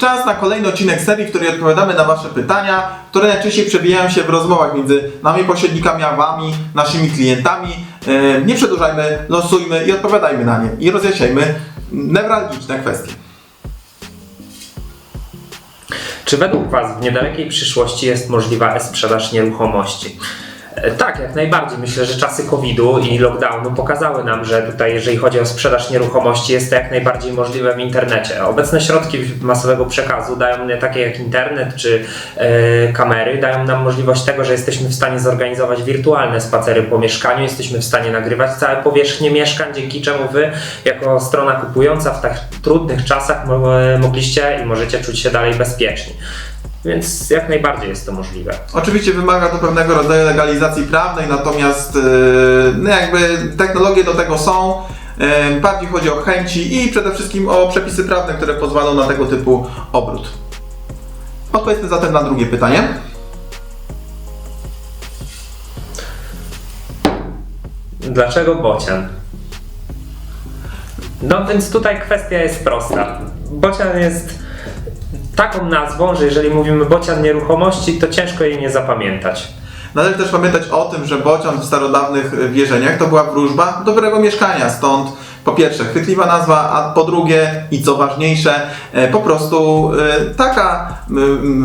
na kolejny odcinek serii, w której odpowiadamy na Wasze pytania, które najczęściej przewijają się w rozmowach między nami pośrednikami, a Wami, naszymi klientami. E, Nie przedłużajmy, losujmy i odpowiadajmy na nie i rozjaśniajmy newralgiczne kwestie. Czy według Was w niedalekiej przyszłości jest możliwa e-sprzedaż nieruchomości? E, Tak, jak najbardziej. Myślę, że czasy COVID-u i lockdownu pokazały nam, że tutaj, jeżeli chodzi o sprzedaż nieruchomości, jest to jak najbardziej możliwe w internecie. Obecne środki masowego przekazu dają takie jak internet czy e, kamery, dają nam możliwość tego, że jesteśmy w stanie zorganizować wirtualne spacery po mieszkaniu, jesteśmy w stanie nagrywać całe powierzchnie mieszkań, dzięki czemu Wy, jako strona kupująca w tak trudnych czasach, mo- mogliście i możecie czuć się dalej bezpieczni. Więc jak najbardziej jest to możliwe. Oczywiście wymaga to pewnego rodzaju legalizacji prawnej, natomiast e, no jakby technologie do tego są. E, Bardziej chodzi o chęci i przede wszystkim o przepisy prawne, które pozwolą na tego typu obrót. Odpowiedzmy zatem na drugie pytanie. Dlaczego bocian? No więc tutaj kwestia jest prosta. Bocian jest taką nazwą, że jeżeli mówimy bocian nieruchomości, to ciężko jej nie zapamiętać. Należy też pamiętać o tym, że bocian w starodawnych wierzeniach to była wróżba dobrego mieszkania, stąd po pierwsze chwytliwa nazwa, a po drugie i co ważniejsze, e, po prostu e, taka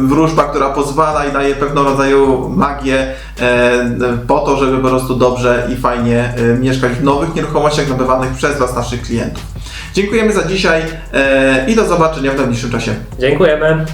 wróżba, która pozwala i daje pewnego rodzaju magię e, po to, żeby po prostu dobrze i fajnie mieszkać w nowych nieruchomościach nabywanych przez Was, naszych klientów. Dziękujemy za dzisiaj i do zobaczenia w najbliższym czasie. Dziękujemy.